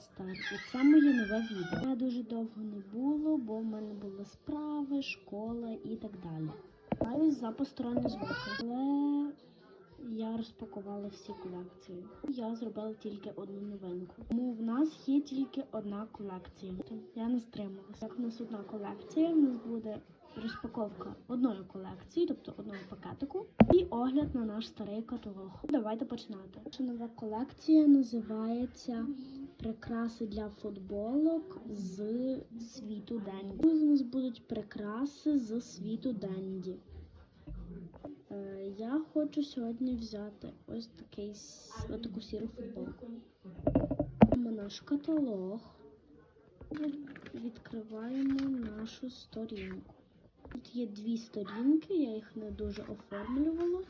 Стар. І це моє нове відео. Я дуже довго не було, бо в мене були справи, школа і так далі. Каюсь за посторонні звуки. Але я розпакувала всі колекції. Я зробила тільки одну новинку. Тому в нас є тільки одна колекція. Я не стрималася. Як в нас одна колекція, в нас буде розпаковка одної колекції, тобто одного пакетику, і огляд на наш старий каталог. Давайте починати. Наша нова колекція називається Прикраси для футболок з світу Денді. Тут у нас будуть прикраси з світу Денді. Е, Я хочу сьогодні взяти ось такий ось таку сіру футболку. Наш каталог. Відкриваємо нашу сторінку. Тут є дві сторінки, я їх не дуже оформлювала.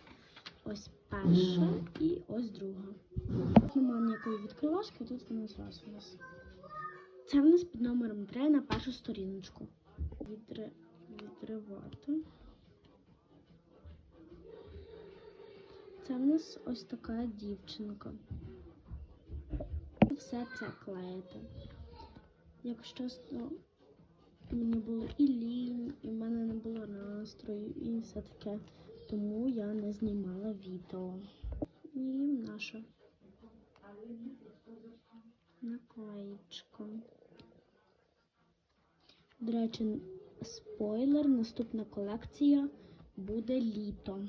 Ось перша і ось друга. Тут немає ніякої відкривашки, тут вона зразу у нас. Це в нас під номером 3 на першу сторіночку. Відри... Відривати. Це в нас ось така дівчинка. Все це клеїти. Якщо чесно, мені було і лінь, і в мене не все таке. Тому я не знімала відео. І наша наклеїчка. До речі, спойлер, наступна колекція буде літо.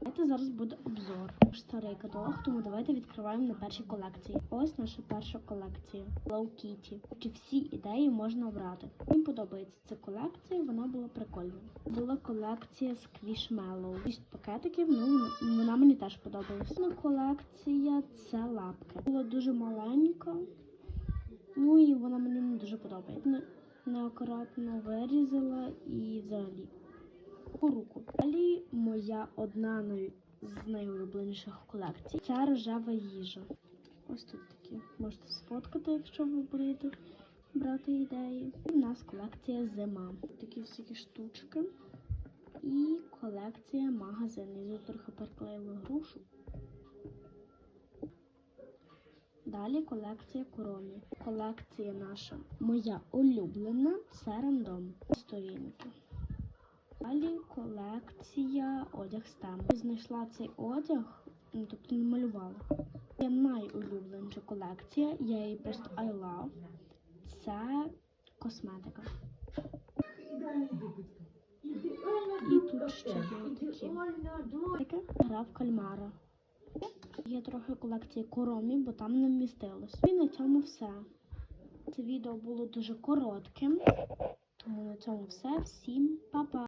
Давайте зараз буде обзор. Старий каталог, тому давайте відкриваємо на першій колекції. Ось наша перша колекція Hello Kitty. Чи всі ідеї можна обрати? Мені подобається ця колекція, вона була прикольна. Була колекція Squishmallow. Шість пакетиків, ну вона мені теж подобалася. Наступна колекція це лапки. Була дуже маленька. Ну і вона мені не дуже подобається. Не- Неакуратно вирізала і взагалі у руку. Далі моя одна з найулюбленіших колекцій це рожева їжа. Ось тут такі. Можете сфоткати, якщо ви будете брати ідеї. В нас колекція зима. Такі всякі штучки. І колекція магазин. Я тут трохи переклеїла грушу. Далі колекція коромі. Колекція наша. Моя улюблена це рандом. Сторінки. Далі колекція одяг з теми. Знайшла цей одяг, ну тобто намалювала. Це найулюбленіша колекція, я її просто I love. Це косметика. І тут ще є такі. Гра в кальмара. Є трохи колекції коромі, бо там не вмістилось. І на цьому все. Це відео було дуже коротким. Тому на цьому все. Всім па-па!